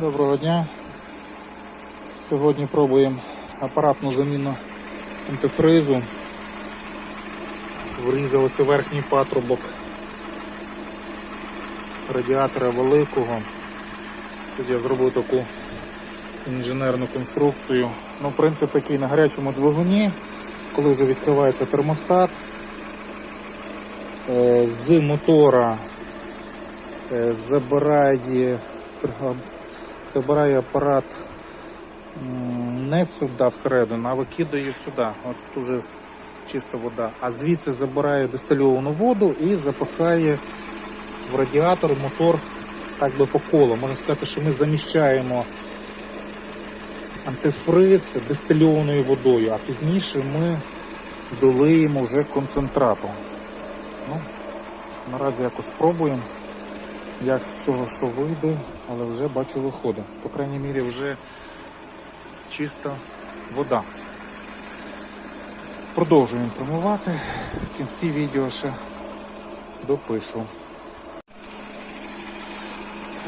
Доброго дня. Сьогодні пробуємо апаратну заміну антифризу. Врізалося верхній патрубок радіатора великого. Тут я зробив таку інженерну конструкцію. Ну, принцип такий на гарячому двигуні, коли вже відкривається термостат, е, з мотора е, забирає, забирає апарат не сюди всередину, а викидає сюди. От тут вже чиста вода. А звідси забирає дистильовану воду і запихає в радіатор, мотор так би по колу. Можна сказати, що ми заміщаємо антифриз дистильованою водою, а пізніше ми долиємо вже концентратом. Ну, наразі якось спробуємо, як з цього що вийде, але вже бачу виходить. По крайній мірі вже чиста вода. Продовжуємо промивати. В кінці відео ще допишу.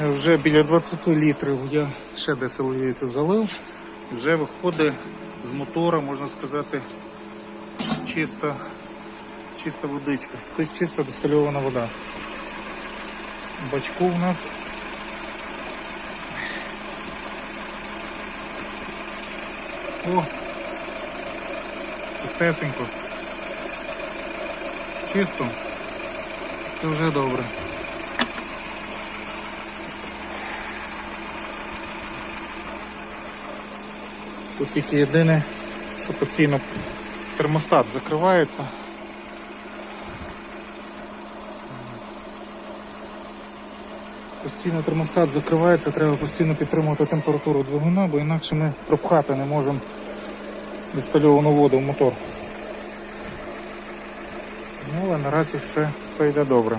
Вже біля 20 літрів я ще десиловіти залив. Вже виходить з мотора, можна сказати, чиста, чиста водичка. Тобто чиста дистильована вода. Бачку у нас. О! Чистесенько. Чисто. Це вже добре. Тут тільки єдине, що постійно термостат закривається. Постійно термостат закривається, треба постійно підтримувати температуру двигуна, бо інакше ми пропхати не можемо дистильовану воду в мотор. Ну, але наразі все, все йде добре.